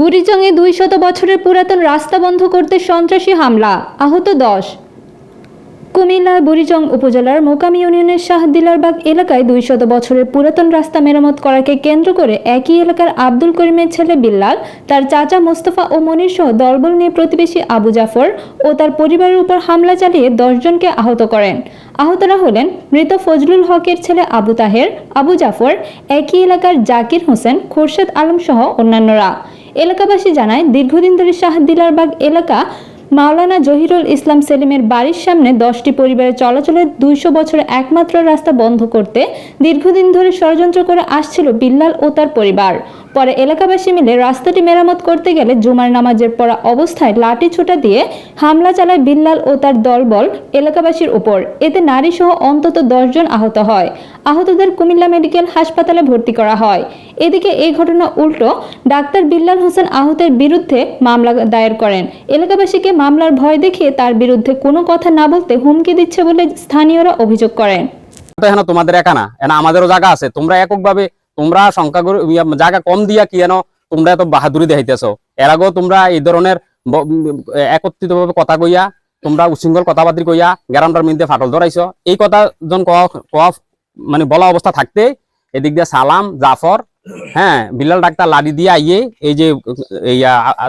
বুড়িচংয়ে দুই শত বছরের পুরাতন রাস্তা বন্ধ করতে সন্ত্রাসী হামলা, আহত দশ। কুমিল্লার বুড়িচং উপজেলার মোকাম ইউনিয়নের শাহদিলারবাগ এলাকায় দুই শত বছরের পুরাতন রাস্তা মেরামত করাকে কেন্দ্র করে একই এলাকার আব্দুল করিমের ছেলে বিল্লাল, তার চাচা মোস্তফা ও মনির সহ দলবল নিয়ে প্রতিবেশী আবু জাফর ও তার পরিবারের উপর হামলা চালিয়ে দশজনকে আহত করেন। আহতরা হলেন মৃত ফজলুল হকের ছেলে আবু তাহের, আবু জাফর, একই এলাকার জাকির হোসেন, খোরশেদ আলম সহ অন্যান্যরা। এলাকাবাসী জানায়, দীর্ঘদিন ধরে শাহদিলারবাগ এলাকা, মাওলানা জহিরুল ইসলাম সেলিমের বাড়ির সামনে দশটি পরিবারের চলাচলের দুইশো বছরের একমাত্র রাস্তা বন্ধ করতে দীর্ঘদিন ধরে ষড়যন্ত্র করে আসছিল বিল্লাল ও তার পরিবার। পরে এলাকাবাসী মিলে রাস্তাটি মেরামত করতে গেলে জুমার নামাজের পড়া অবস্থায় লাঠি ছোটা দিয়ে হামলা চালায় বিল্লাল ও তার দলবল এলাকাবাসীর ওপর এতে নারী সহ অন্তত দশজন আহত হয়। আহতদের কুমিল্লা মেডিকেল হাসপাতালে ভর্তি করা হয়। এদিকে এই ঘটনা উল্টো, ডাক্তার বিল্লাল হোসেন আহতের বিরুদ্ধে মামলা দায়ের করেন। এলাকাবাসীকে মামলার ভয় দেখিয়ে তার বিরুদ্ধে কোনো কথা না বলতে হুমকি দিচ্ছে বলে স্থানীয়রা অভিযোগ করেন। তোমাদের একা না? আমাদেরও জায়গা আছে। তোমরা এককভাবে তোমরা সংখ্যাগুরু জায়গা কম দিয়া কি তোমরা এত বাহাদুরি দেখাইতেছো এর আগেও তোমরা এই ধরনের একত্রিত ভাবে কথা কইয়া তোমরা উশৃঙ্খল কথাবার্তি কইয়া গ্রামটার মধ্যে ফাটল ধরাইছো এই কথা জন কওয়া মানে বলা অবস্থা থাকতে এদিক দিয়ে সালাম জাফর হ্যাঁ বিল্লাল ডাক্তার লাডি দিয়ে আইয়ে, এই যে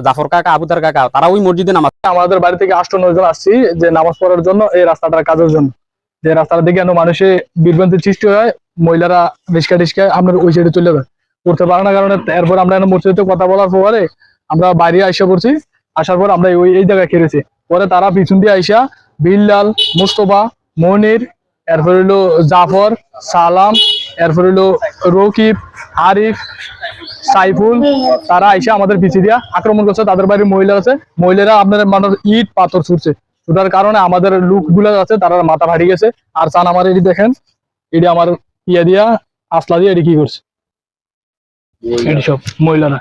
জাফর কাকা আবুদার কাকা তারা ওই মসজিদে নামাজ আমাদের বাড়ি থেকে আষ্ট নয় জন আসছি, যে নামাজ পড়ার জন্য এই রাস্তাটার কাজের জন্য। যে রাস্তাটা দেখে যেন মানুষে বিভ্রান্তির সৃষ্টি হয় মহিলারা রিস্কা টিস্কা আপনার ওই সাইডে চলে যাবে। করতে পারে না কারণে এরপর আমরা মসজিদে কথা বলার পরে আমরা বাইরে আইসা পড়ছি। আসার পর আমরা ওই এই জায়গায় খেলেছি। পরে তারা পিছন দিয়ে আইসা বিল্লাল, মুস্তফা, মনির, এরপর হইল জাফর, সালাম, এরপর হইল রকিব, আরিফ, সাইফুল, তারা আইসা আমাদের পিছিয়ে দিয়া আক্রমণ করছে। তাদের বাড়ির মহিলা আছে। মহিলারা আপনার মানুষ ইট, পাথর ছুটছে। ছুটার কারণে আমাদের লুকগুলো আছে, তারা মাথা ফাটি গেছে। আর চান আমার এটি দেখেন। এটি আমার ইয়া দিয়া আসলা দিয়ে এটি কি করছে? এটি সব মহিলারা।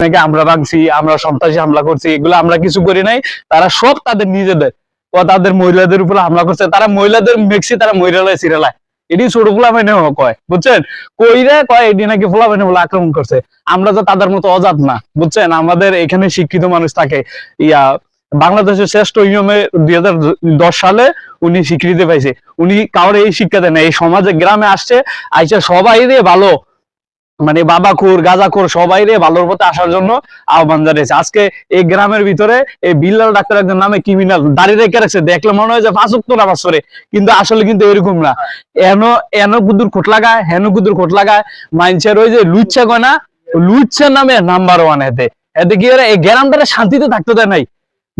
নাকি আমরা ভাগছি আমরা সন্ত্রাসী হামলা করছি এগুলো আমরা কিছু করি নাই তারা সব তাদের নিজেদের। ও তাদের মহিলাদের উপর হামলা করছে তারা মহিলাদের মেক্সি তারা সিরালায় এটি ছোট ফুলা মেনে কয় বুঝছেন? কইরে কয় এটি নাকি ফুলা মেনে বলে আক্রমণ করছে। আমরা তো তাদের মতো অজাত না বুঝছেন? আমাদের এখানে শিক্ষিত মানুষ থাকে। ইয়া বাংলাদেশের শ্রেষ্ঠ ইয়মে দুই সালে উনি স্বীকৃতি পাইছে। উনি কাউরে এই শিক্ষা দেন না। এই সমাজে গ্রামে আসছে, আইসা সবাই রে ভালো। মানে বাবাখোর, গাজাখোর সবাই রে ভালোর পথে আসার জন্য আহ্বান জানিয়েছে। আজকে এই গ্রামের ভিতরে এই বিল্লাল ডাক্তার একজন নামে ক্রিমিনাল দাঁড়িয়ে রেখে রাখছে। দেখলে মনে হয় যে ফাঁসুক্ত নামাজ পড়ে, কিন্তু আসলে কিন্তু এরকম না। এন এন কুদুর খোট লাগায়, হেন কুদুর খোট লাগায়। মাইনসের ওই যে লুচ্ছা কয় না লুচ্ছা নামে নাম্বার ওয়ান এতে। এতে কি এই গ্রামটারে শান্তিতে থাকতে দেয় নাই?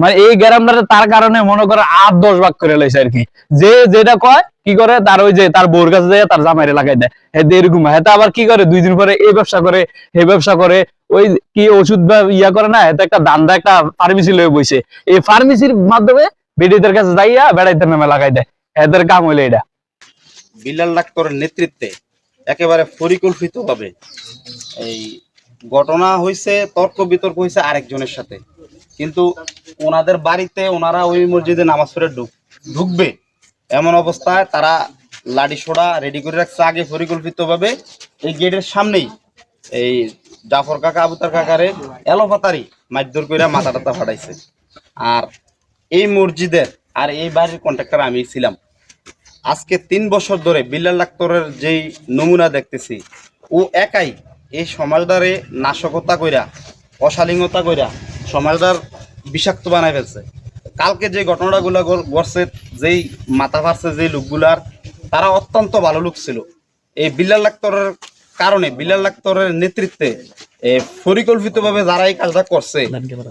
মানে এই গ্রামটারে তার কারণে মনে করে আট, দশ ভাগ করে লাইছে আর কি যে যেটা কয়, কি করে, তার ওই যে তার বউর কাছে যায় তার জামাইরে লাগাই দেয়। এরকম হেতে আবার কি করে, দুই দিন পরে এই ব্যবসা করে এই ব্যবসা করে, ওই কি ওষুধ বা ইয়া করে না এতে একটা দান্দা একটা ফার্মেসি লয়ে বইছে। এই ফার্মেসির মাধ্যমে বেডিদের কাছে যাইয়া বেড়াইতে নামে লাগাই দেয়। এদের কাম হইলে এটা বিল্লাল ডাক্তারের নেতৃত্বে একেবারে পরিকল্পিত হবে এই ঘটনা হয়েছে তর্ক বিতর্ক হয়েছে আরেকজনের সাথে। কিন্তু ওনাদের বাড়িতে ওনারা ওই মসজিদে নামাজ পড়ে ঢুক ঢুকবে। এমন অবস্থায় তারা লাডি সোড়া রেডি করে রাখছে। আগে পরিকল্পিতভাবে এই গেটের সামনেই এই জাফর কাকা আবুতার কাকারে এলোপাতারি মারধর করে মাথা টাথা ফাটাইছে। আর এই মসজিদের আর এই বাড়ির কন্ট্রাক্টর আমি ছিলাম। আজকে তিন বছর ধরে বিল্লাল ডাক্তারের যেই নমুনা দেখতেছি, ও একাই এই সমাজদারে নাশকতা কইরা অশালীনতা কইরা সমাজদার বিষাক্ত বানাই ফেলছে। কালকে যে ঘটনাগুলো ঘটছে যেই মাথা ফারছে যে লোকগুলার তারা অত্যন্ত ভালো লোক ছিল। এই বিল্লাল ডাক্তারের কারণে বিল্লাল ডাক্তারের নেতৃত্বে পরিকল্পিতভাবে যারা এই কাজটা করছে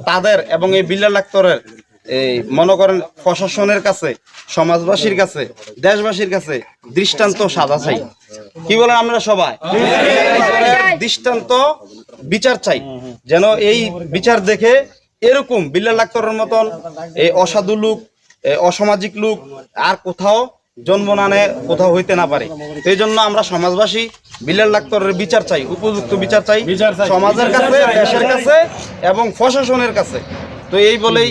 তাদের এবং এই বিল্লাল ডাক্তারের এই মনে করেন প্রশাসনের কাছে সমাজবাসীর কাছে দেশবাসীর কাছে দৃষ্টান্ত সাদা চাই। কি বলেন আমরা সবাই? দৃষ্টান্ত বিচার চাই। যেন এই বিচার দেখে এরকম বিল্লাল ডাক্তারের মতন এই অসাধু লোক অসামাজিক লোক আর কোথাও জন্ম না নেয় কোথাও হইতে না পারে। সেই জন্য আমরা সমাজবাসী বিল্লাল ডাক্তারের বিচার চাই উপযুক্ত বিচার চাই। সমাজের কাছে দেশের কাছে এবং প্রশাসনের কাছে। তো এই বলেই